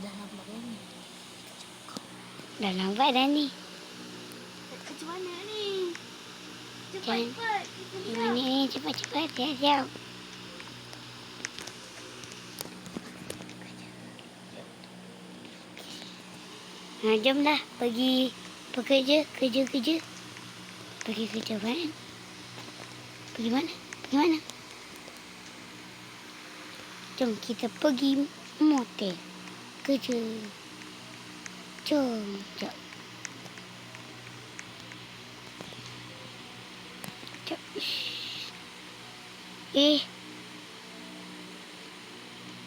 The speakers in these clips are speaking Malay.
dah lambat kan ni. Dah lambat dah ni. Macam mana ni? Cepat Jangan- cepat. Kita Di lihat. mana ni? Cepat-cepat. Siap-siap. Ha, jomlah pergi bekerja, kerja-kerja. Pergi kerja mana? Pergi mana? Pergi mana? Jom kita pergi motel. Kerja. Jom. Jom. Jom. Shh. Eh.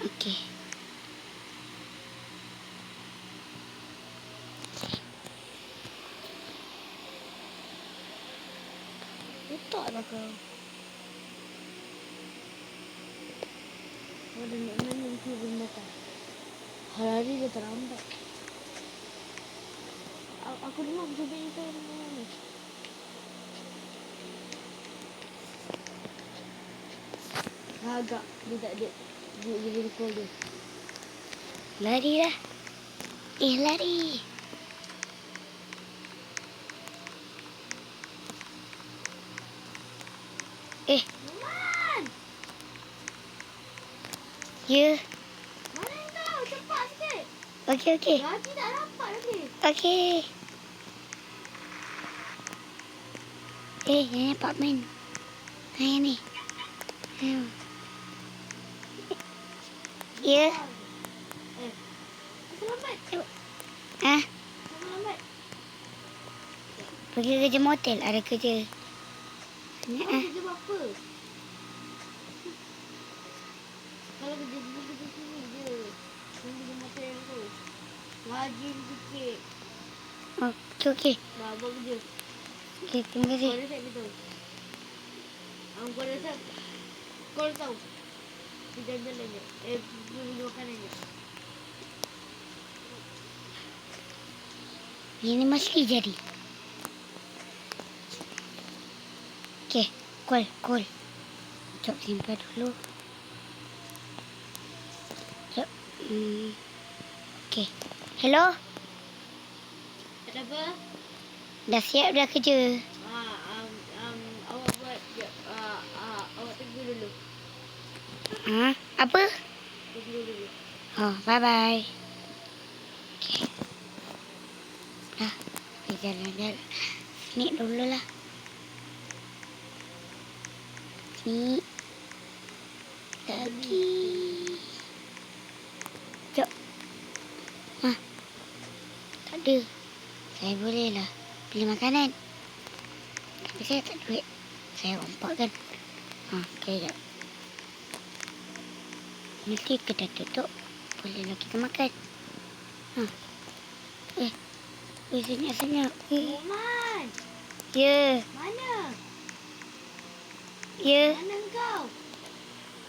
Okey. Letaklah kau. Ada nak mana mesti belum Hari-hari dia terlambat. Aku dengar berjumpa itu dengan mana? Agak dia tak ada. Dia dia boleh call dia. Lari lah. Eh, lari. Eh, Man! ya. Sikit. Okey, okey. Gaji tak dapat lagi. Okey. Eh, yang ni apartmen. Ha, yang ni. Hmm. Ya. Eh. Selamat. Ha? Selamat. Pergi kerja motel. Ada kerja. Ha. kerja apa? Kalau kerja dulu kerja sini je. Kau kerja motel tu. Gaji sikit. Oh, okey, okey. Dah buat kerja. Okey, Kau set betul. Um, kau. Kau tahu. Pergi jalan-jalan je. Eh, makanan je. Ini mesti jadi. Okey, call, call. Jom simpan dulu. Jom. Hmm. Okey. Hello? Ada apa? Dah siap dah kerja. Ah, um, um, awak buat. Ah, ah, awak tunggu dulu. Ha? Apa? Tunggu dulu. Oh, bye-bye. Okey. Dah. Pergi jalan-jalan. Sini dulu lah. Sini. Lagi. Jom. Ha. Tak ada. Saya boleh lah. Beli makanan. Tapi saya tak duit. Saya rompak kan. Ha, okey jap. Nanti kedai tutup. Bolehlah kita makan. Ha. Eh. Eh, senyap-senyap. Eh. Roman! Ya. Mana? Ya. Mana kau?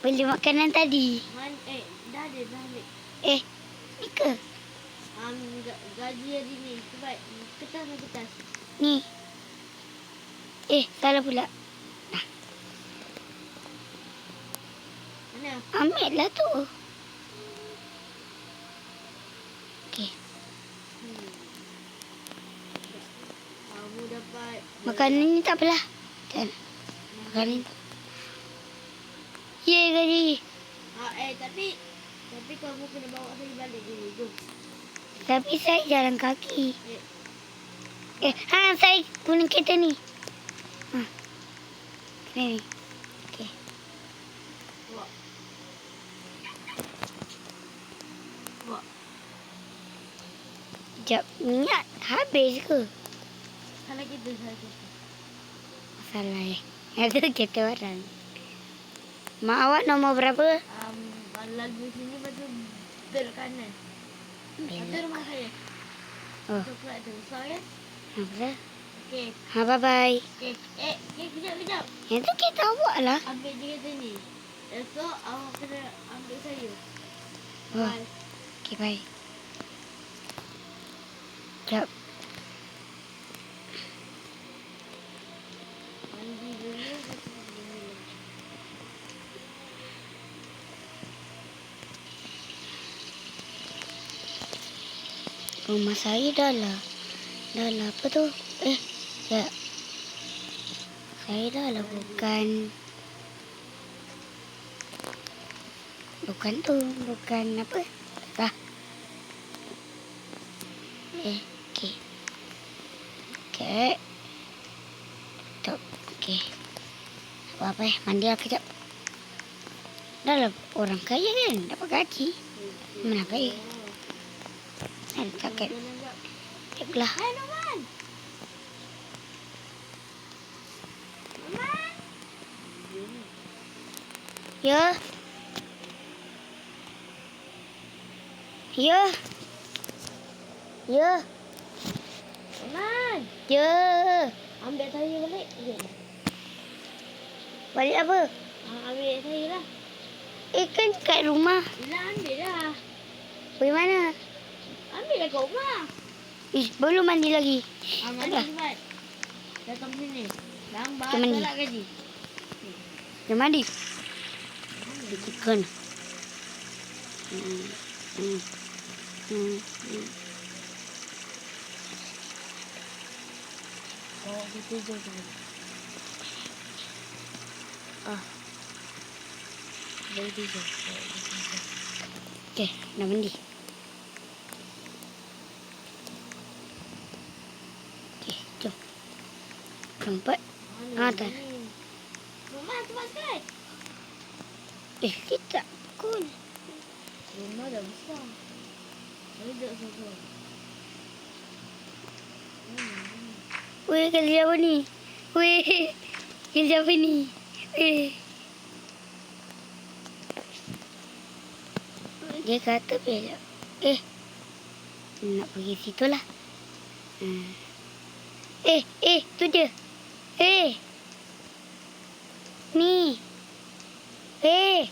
Beli makanan tadi. Man, eh, dah ada, dah ambil. Eh. Ni ke? Um, ga- gaji hari ni. Cepat. Kertas dan kertas. Ni. Eh, salah pula. Mana? Ambil lah tu. Okey. Hmm. Kamu dapat... Makanan ni tak apalah. Nak. Makanan ni. Ye, gaji. Ah, eh, tapi... Tapi kamu kena bawa saya balik dulu. Jom. Tapi saya jalan kaki. Eh, ha, saya guna kereta ni. Ha. Kereta ni. Okey. Bawa. Sekejap. Minyak habis ke? Salah kita, salah kita. Salah eh. Itu kereta orang. Mak awak nombor berapa? Um, lagu sini lepas tu belok kanan. Rumah saya. Oh. Besar kan? Ha, bye-bye. Okey. Eh, eh, kejap, kejap. Yang tu kereta awak lah. Ambil je kat sini. Esok awak kena ambil saya. Oh. Bye. Okay, bye. Sekejap. Mandi dulu. lepas tu pergi minum. Rumah saya dah lah. Dah lah apa tu? Eh, ya. Saya dah lah bukan. Bukan tu. Bukan apa. Dah. Eh, okey. Okey. Tutup. Okey. Apa-apa eh. Mandi lah kejap. Dah lah orang kaya kan. Dapat gaji. Mana kaya? Takkan. Jalan jap. Taklah. Hai, Norman. Norman. Ya. Ya. Ya. Norman. Ya. Ambil saya balik. Ya. Balik apa? Ah, ambil saya lah. Eh kan kat rumah. Yelah, ambil lah. Pergi mana? Ambil lah kat rumah. Ish, belum mandi lagi. Ah, mandi Dah. cepat. Datang sini. Lambat Kita mandi. tolak gaji. Dah mandi. Chicken. Hmm. Hmm. Hmm. Hmm. Oh, kita je tu. Ah. Baby je. Okay, dah mandi. Okay, jom. Tempat. Ah, tak. Rumah sekali. Eh, kita pukul. Rumah dah besar. Saya duduk seorang. Weh, kerja apa ni? Weh, kerja apa ni? Weh. Dia kata besok. Eh, nak pergi situ lah. Hmm. Eh, eh, tu dia. Eh. Ni. Eh.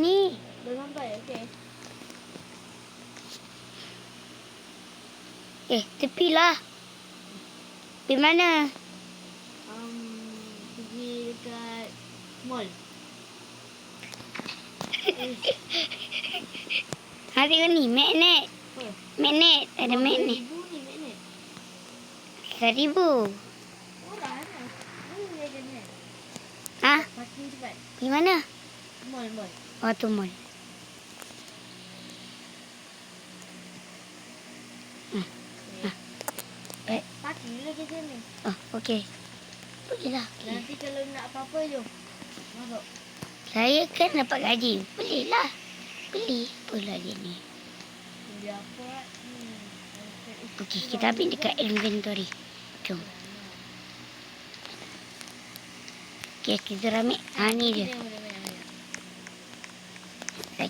Ni. Dah sampai, okey. Eh, tepilah. Pergi mana? Um, pergi dekat mall. Ha, tengok ni. Magnet. Magnet. Ada magnet. Ibu ni magnet. Seribu. Murah kan? Mana dia magnet? Cepat. Pergi mana? Mall, mall. Oh, tu mall. Eh. Parking dulu ke sini. Oh, okey. Pergilah. Okay. Nanti kalau nak apa-apa, jom. Masuk. Saya kan dapat gaji. Belilah. Beli. Pula dia ni. Beli apa? Hmm. Okey, kita ambil dekat inventory. Jom. Okey, kita ramai. Ha, ni dia.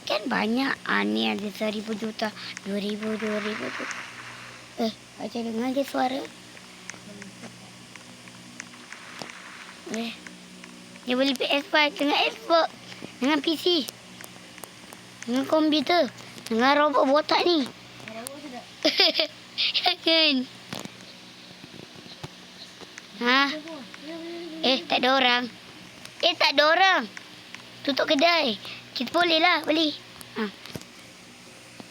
Kan banyak. Ha, ni ada seribu juta. Dua ribu, dua ribu tu. Eh, macam dengar je suara. Eh. Dia boleh PS5 dengan Xbox. Dengan PC. Dengan komputer. Dengan robot botak ni. Kan? Ha? Eh, tak ada orang. Eh, tak ada orang. Tutup kedai. Kita boleh lah beli. Ha.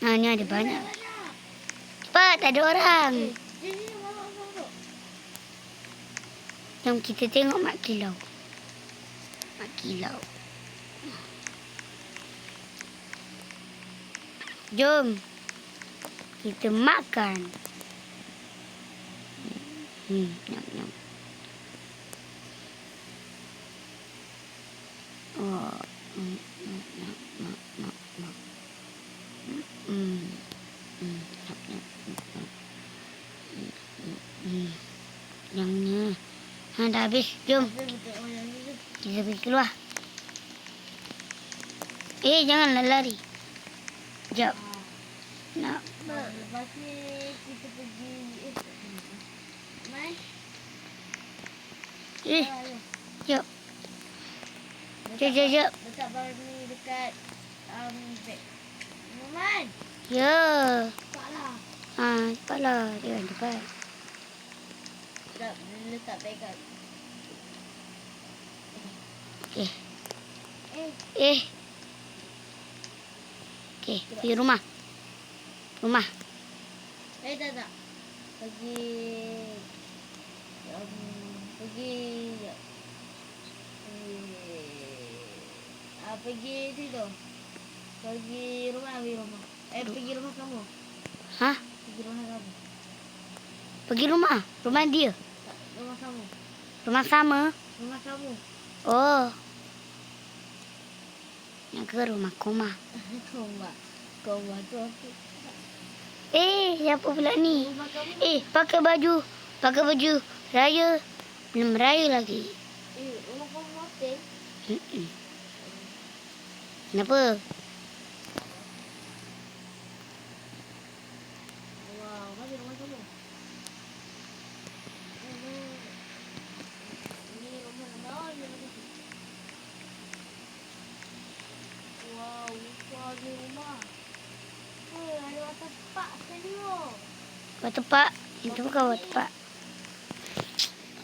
Ha, ni ada banyak. Cepat, tak ada orang. Jom kita tengok Mak Kilau. Mak Kilau. Jom. Kita makan. Hmm, nyam, nyam. Oh, hmm, hmm, nyam, nyam, nyam, nyam. Hmm, hmm, hmm, nyam, nyam, nyam, nyam. Hmm, hmm, hmm. Nyamnya. Ha, dah habis. Jom. Yang. Kita pergi keluar. Eh, janganlah lari. Sekejap. Nak. Lepas ni kita pergi eh. Eh. Jap, jap. bar- Letak bar ni dekat um, beg. Norman. Ya. Taklah. Ha, cepatlah. Jangan cepat. Letak, letak beg kat. Okey. Eh, Eh. Okey, pergi rumah. Rumah. Eh tak tak. Pergi um, pergi ah, pergi situ. Pergi rumah pergi rumah. Eh pergi rumah kamu. Hah? Pergi rumah kamu. Pergi rumah? Rumah dia? Tak, rumah kamu. Rumah sama? Rumah kamu. Oh. Nak ke rumah koma. Koma. Koma tu apa? Eh, siapa pula ni? Eh, pakai baju. Pakai baju raya. Belum raya lagi. Eh, rumah kamu hotel. Mm-mm. Kenapa? Wow, mana rumah kamu? Ini, ini rumah mana? Ini rumah. Wow, besar ni rumah. Eh, ada watak pak senyum. Batu pak. Itu bukan batu pak.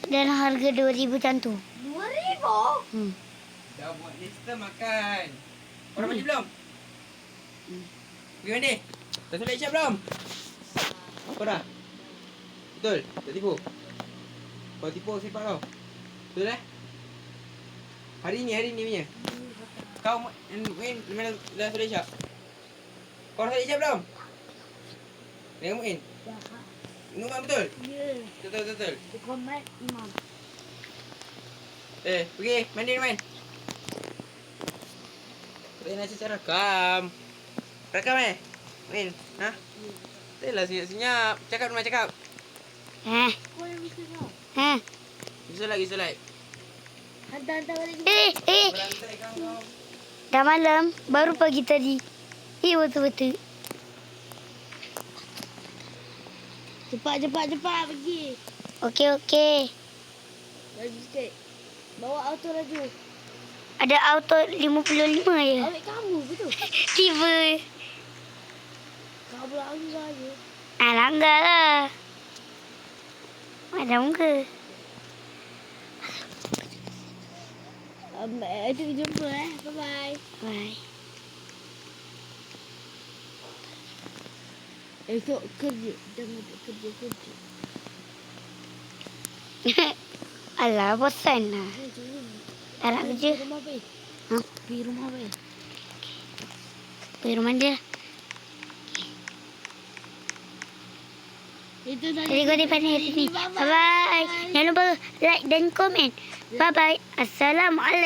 Dan harga RM2,000 macam tu. Dua ribu? Hmm. Dah buat lista makan. Orang mandi belum? Pergi mandi? Dah solat isyak belum? Kau dah? Betul? Tak tipu? Kau tipu sifat kau? Betul eh? Hari ni, hari ni punya. Kau ma- Muin mana dah solat isyak? Kau dah solat isyak belum? Dengan Muin? Dah. Numan betul? Ya, Betul, betul, betul. Muhammad Imam. Eh, pergi mandi main. Tak nak cakap rakam. Rakam eh? Main. Ha? Tak lah senyap-senyap. Cakap rumah cakap. Eh, eh. Solat, pergi solat. Hantar-hantar balik. Eh, eh. Dah malam. Baru pagi tadi. Eh, betul-betul. Cepat, cepat, cepat pergi. Okey, okey. Laju sikit. Bawa auto laju. Ada auto 55 je. Ambil kamu betul. Tiba. Kau pula anggar je. Ah, langgar lah. Macam ke? Um, itu jumpa eh. Bye-bye. Bye. Esok kerja. Jangan kerja-kerja. Alah, bosan lah. Nak kerja. Pergi. Ha? Pergi rumah Pai. Pergi rumah dia. Jadi kau di pandai hari ni. Bye-bye. Jangan lupa like dan komen. Bye-bye. Assalamualaikum.